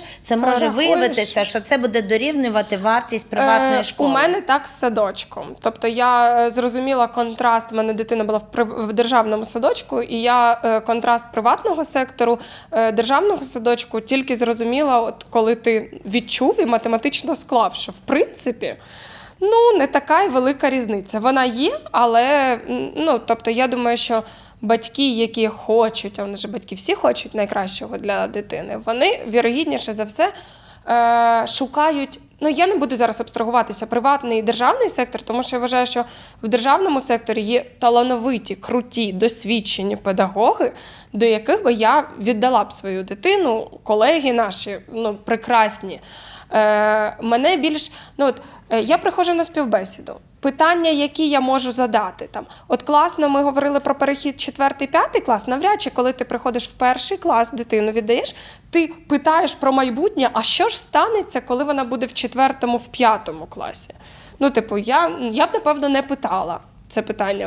прорахуєш, це може виявитися, що це буде дорівнювати вартість приватної Е, школи. У мене так з садочком. Тобто я е, зрозуміла контраст. У мене дитина була в державному садочку, і я е, контраст приватного сектору, е, державного садочку тільки зрозуміла, от коли ти відчув і математично склав, що в принципі. Ну, не така й велика різниця. Вона є, але ну, тобто, я думаю, що батьки, які хочуть, а вони ж батьки всі хочуть найкращого для дитини, вони вірогідніше за все е, шукають. Ну, я не буду зараз абстрагуватися приватний і державний сектор, тому що я вважаю, що в державному секторі є талановиті, круті, досвідчені педагоги, до яких би я віддала б свою дитину, колеги наші, ну, прекрасні. Е, мене більш, ну от е, я приходжу на співбесіду. Питання, які я можу задати там, от класно, ми говорили про перехід четвертий, п'ятий клас. Навряд чи коли ти приходиш в перший клас, дитину віддаєш, ти питаєш про майбутнє, а що ж станеться, коли вона буде в четвертому, в п'ятому класі? Ну, типу, я, я б напевно не питала це питання.